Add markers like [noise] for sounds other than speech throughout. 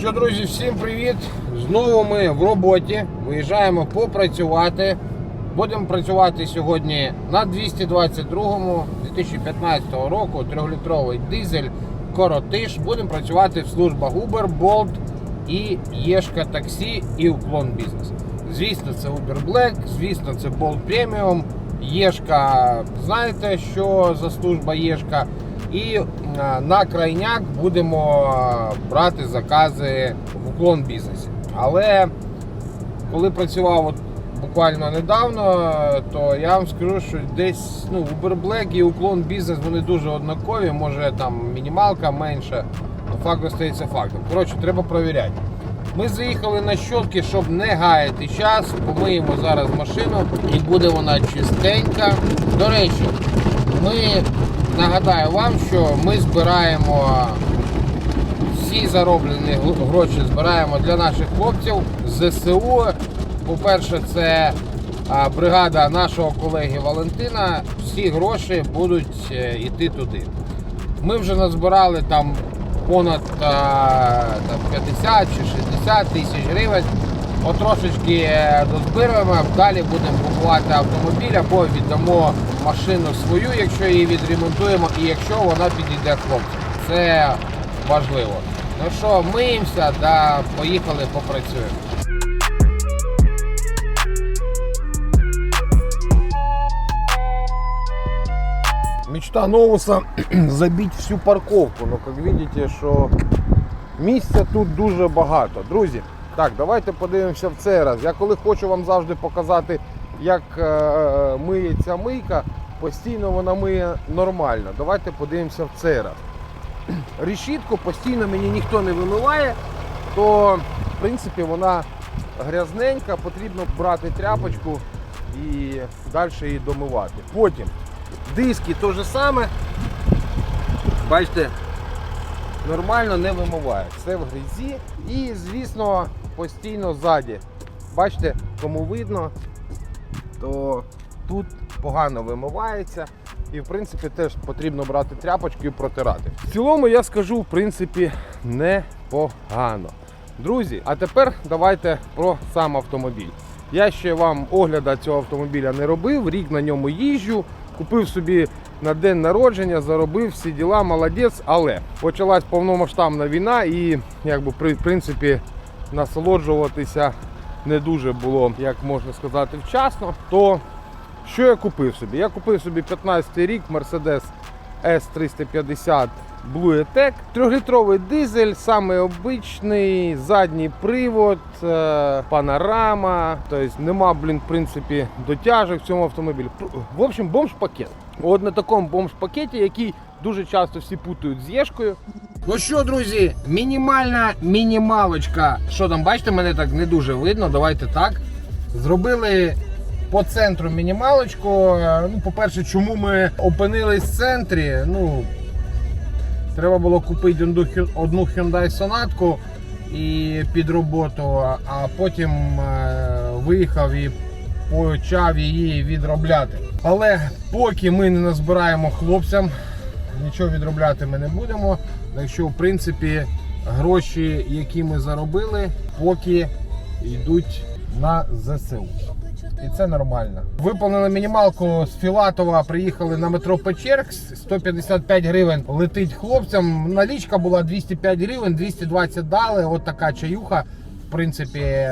Що, друзі, всім привіт! Знову ми в роботі. Виїжджаємо попрацювати. Будемо працювати сьогодні на 222-му 2015 року 3-літровий дизель Коротиш. Будемо працювати в службах Uber, Bolt і Єшка таксі і уклон бізнес. Звісно, це Uber Black, звісно, це Bolt Premium. Єшка, знаєте, що за служба Єшка. І е, на крайняк будемо е, брати закази в уклон бізнесі. Але коли працював от буквально недавно, е, то я вам скажу, що десь ну, Uber Black і уклон бізнес вони дуже однакові, може там мінімалка менша, факт остається фактом. Коротше, треба перевіряти. Ми заїхали на щотки, щоб не гаяти час. Помиємо зараз машину і буде вона чистенька. До речі, ми нагадаю вам, що ми збираємо всі зароблені гроші збираємо для наших хлопців з ЗСУ. По-перше, це бригада нашого колеги Валентина. Всі гроші будуть е, йти туди. Ми вже назбирали там понад там, 50 чи 60 тисяч гривень. От трошечки е, дозбираємо, далі будемо купувати автомобіль або віддамо машину свою, якщо її відремонтуємо, і якщо вона підійде хлопцям. Це важливо. Ну що, миємося, да поїхали, попрацюємо. Мечта Новуса [clears throat] забить всю парковку. Ну, як видите, що місця тут дуже багато. Друзі, так, давайте подивимося в цей раз. Я коли хочу вам завжди показати, як е, миється мийка, постійно вона миє нормально. Давайте подивимося в цей раз. [clears throat] Решітку постійно мені ніхто не вимиває, то в принципі вона грязненька, потрібно брати тряпочку і далі її домивати. Потім диски те же саме. Бачите, нормально не вимиває. Все в грязі. І, звісно, постійно ззаді. Бачите, кому видно, то тут погано вимивається. І в принципі теж потрібно брати тряпочку і протирати. В цілому я скажу, в принципі, непогано. Друзі, а тепер давайте про сам автомобіль. Я ще вам огляда цього автомобіля не робив, рік на ньому їжджу, купив собі на день народження, заробив всі діла, молодець, але почалась повномасштабна війна і якби в принципі насолоджуватися не дуже було, як можна сказати, вчасно. То що я купив собі? Я купив собі 15 рік Mercedes S350 Blue E-Tech. Трьохлітровий дизель, самий обичний, задній привод, е, панорама. Тобто нема, блін, в принципі, дотяжок в цьому автомобілі. В общем, бомж-пакет. От на такому бомж-пакеті, який дуже часто всі путають з Єшкою. Ну що, друзі, мінімальна мінімалочка. Що там, бачите, мене так не дуже видно. Давайте так. Зробили по центру мінімалочку. Е, Ну, по-перше, чому ми опинились в центрі? Ну, треба було купити одну Hyundai Sonatку і під роботу, а потім е, виїхав і почав її відробляти. Але поки ми не назбираємо хлопцям, нічого відробляти ми не будемо. Так що, в принципі, гроші, які ми заробили, поки йдуть на ЗСУ. І це нормально. Виповнили мінімалку з Філатова, приїхали на метро Печерк, 155 гривень летить хлопцям. Налічка була 205 гривень, 220 дали. От така чаюха. В принципі,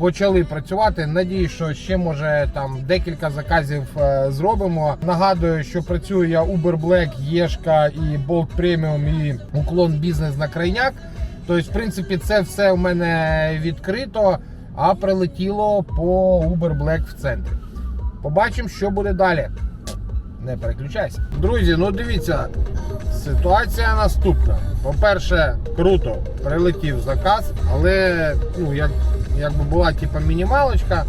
почали працювати. Надію, що ще може там декілька заказів е, зробимо. Нагадую, що працюю я Uber Black, Єшка і Bolt Premium і уклон бізнес на крайняк. Тобто, в принципі, це все у мене відкрито, а прилетіло по Uber Black в центрі. Побачимо, що буде далі. Не переключайся. Друзі, ну дивіться, ситуація наступна. По-перше, круто, прилетів заказ, але ну, як, якби була типа мінімалочка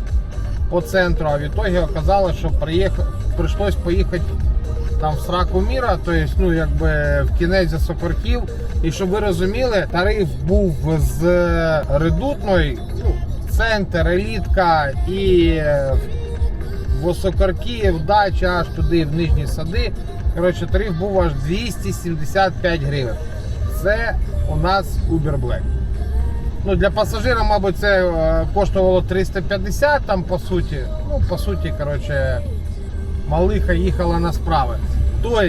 по центру, а в ітогі оказалось, що приїхав, прийшлось поїхати там в сраку міра, тобто, ну, якби в кінець за Сокорків. І щоб ви розуміли, тариф був з редутної, ну, центр, елітка і е, Високарків, дача аж туди в нижні сади. Коротше, тариф був аж 275 гривень. Це у нас Uber Black. Ну, для пасажира, мабуть, це е, коштувало 350 там по суті. Ну, по суті, коротше, малиха їхала на справи. Тобто,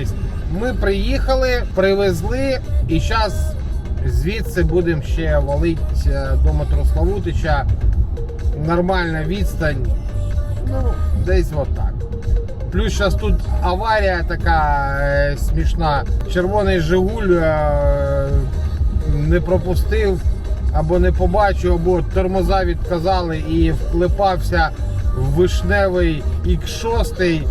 ми приїхали, привезли і зараз звідси будемо ще валити е, до метро Славутича. Нормальна відстань. Ну, десь отак. Плюс зараз тут аварія така е, смішна. Червоний Жигуль не пропустив або не побачив, або тормоза відказали і вклепався в вишневий X6,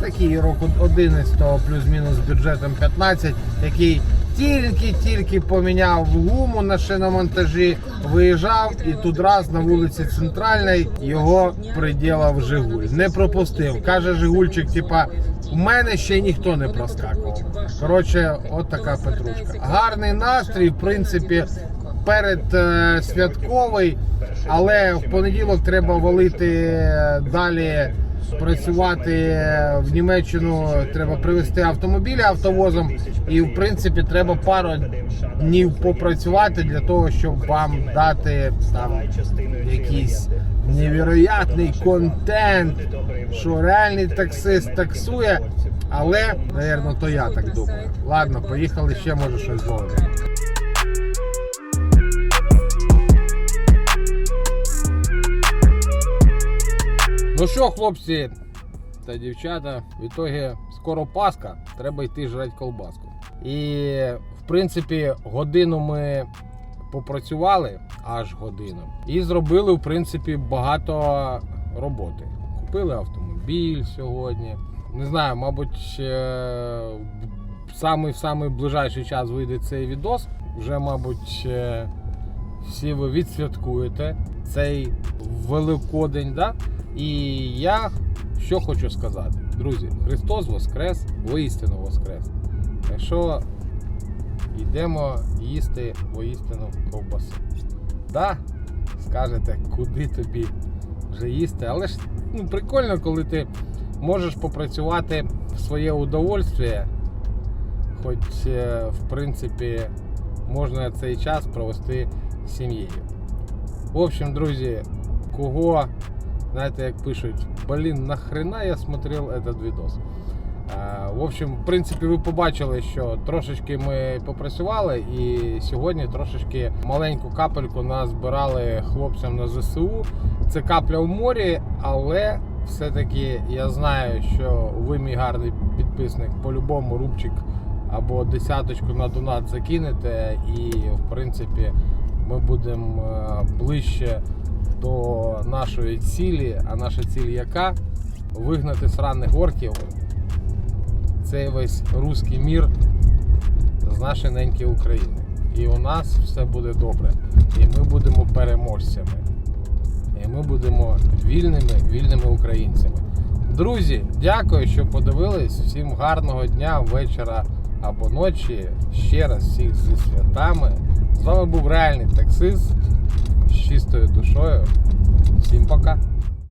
такий року 11 плюс-мінус бюджетом 15, який тільки-тільки поміняв гуму на шиномонтажі, виїжджав і тут раз на вулиці Центральній його приділав Жигуль. Не пропустив. Каже Жигульчик, типа, у мене ще ніхто не проскакував. Коротше, от така петрушка. Гарний настрій, в принципі, перед е, святковий, але в понеділок треба валити е, далі. Працювати е, в Німеччину треба привезти автомобілі автовозом, і в принципі треба пару днів попрацювати для того, щоб вам дати там якийсь невероятний контент, що реальний таксист таксує. Але, напевно, то я так думаю. Ладно, поїхали ще, може щось зловити. Ну що, хлопці та дівчата, в ітогі скоро Пасха, треба йти жрати колбаску. І в принципі годину ми попрацювали, аж годину, і зробили в принципі багато роботи. Купили автомобіль сьогодні. Не знаю, мабуть, в самий-самий ближайший час вийде цей відос. Вже, мабуть, всі ви відсвяткуєте цей Великодень. Да? І я що хочу сказати, друзі, Христос Воскрес, воістину Воскрес. Так що йдемо їсти воістину ковбасу. Да, скажете, куди тобі вже їсти, але ж ну, прикольно, коли ти можеш попрацювати в своє удовольствие, хоч е, в принципі можна цей час провести сім'єю. В общем, друзі, кого, знаєте, як пишуть, блін, нахрена я смотрел этот видос. А, В общем, в принципі, ви побачили, що трошечки ми попрацювали, і сьогодні трошечки маленьку капельку назбирали хлопцям на ЗСУ. Це капля в морі, але все-таки я знаю, що ви, мій гарний підписник, по-любому рубчик або десяточку на донат закинете, і в принципі ми будемо е, ближче до нашої цілі. А наша ціль яка? Вигнати сраних орків. Цей весь руський мір з нашої неньки України. І у нас все буде добре. І ми будемо переможцями. І ми будемо вільними, вільними українцями. Друзі, дякую, що подивились. Всім гарного дня, вечора або ночі. Ще раз всіх зі святами. З вами був реальний таксист з чистою душою. Всім пока.